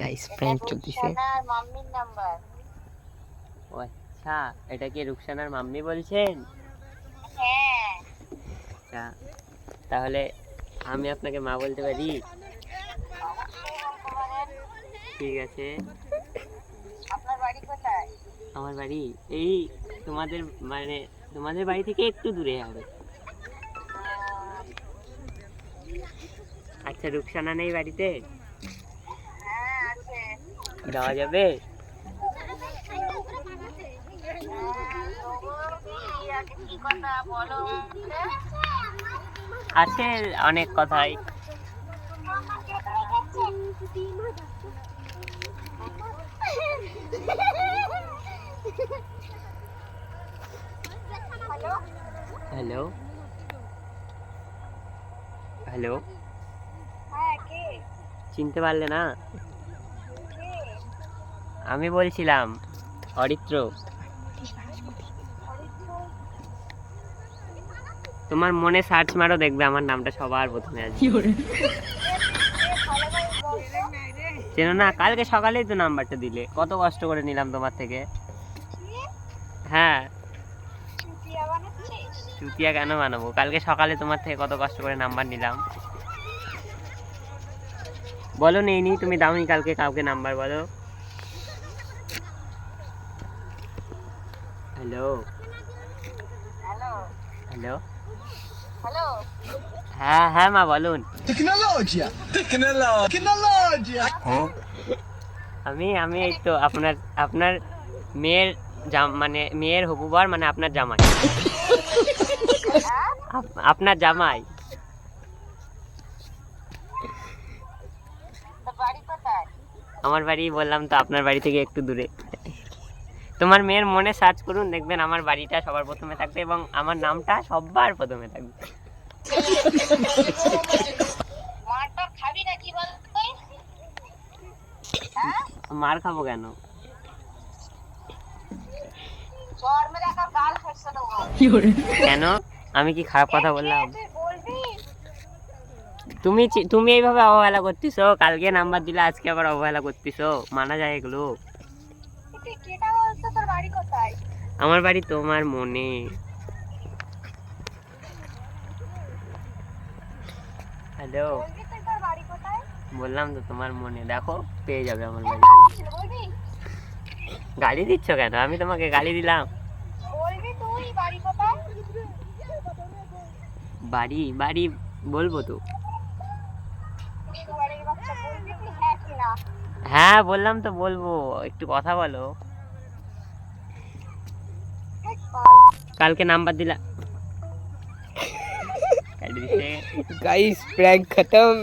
Guys prank চলতেছে মাম্মির number ও আচ্ছা এটা কি রুকসানার মাম্মি বলছেন? হ্যাঁ। আচ্ছা তাহলে আমি আপনাকে মা বলতে পারি? ঠিক আছে। আপনার বাড়ি কোথায়? আমার বাড়ি এই তোমাদের মানে তোমাদের বাড়ি থেকে একটু দূরে হবে। আচ্ছা রুকসানা নেই বাড়িতে? হ্যাঁ যাওয়া যাবে? আছে অনেক কথাই হ্যালো হ্যালো হ্যাঁ চিনতে পারলে না? আমি বলছিলাম অরিত্র। তোমার মনে সার্চ মারো দেখবে আমার নামটা সবার প্রথমে আছে চেনো না কালকে সকালেই তো নাম্বারটা দিলে। কত কষ্ট করে নিলাম তোমার থেকে। হ্যাঁ। চুতিয়া কেন বানাবো? কালকে সকালে তোমার থেকে কত কষ্ট করে নাম্বার নিলাম। বলো নেই নি তুমি দাওনি কালকে কাউকে নাম্বার বলো। হ্যালো হ্যালো হ্যালো হ্যালো হ্যাঁ হ্যাঁ মা বলুন। Tecnologia! Tecnologia! Tecnologia! আমি আমি এই তো আপনার আপনার মেয়ের জাম মানে মেয়ের হবুবার মানে আপনার জামাই। আপ- আপনার জামাই। আমার বাড়ি বললাম তো আপনার বাড়ি থেকে একটু দূরে। তোমার মেয়ের মনে সার্চ করুন দেখবেন আমার বাড়িটা সবার প্রথমে থাকবে এবং আমার নামটা সবার প্রথমে থাকবে। তুই হ্যাঁ? মার খাব কেন? মেরে কেন? আমি কি খারাপ কথা বললাম? তুমি তুমি এইভাবে অবহেলা করতেছো? কালকে নাম্বার দিলে আজকে আবার অবহেলা করতেছো? মানা যায় এগুলো। বাড়ি কোথায়? আমার বাড়ি তোমার মনে। হ্যালো বাড়ি বললাম তো তোমার মনে। দেখো পেয়ে যাবে আমার বাড়ি। ছিল বলবি। গালি দিচ্ছ কেন? আমি তোমাকে গালি দিলাম। বাড়ি বাড়ি বাড়ি বলব তো। হ্যাঁ হ্যাঁ বললাম তো বলব। একটু কথা বলো। কালকে নাম্বার দিলা। গাইস প্র্যাঙ্ক খতম।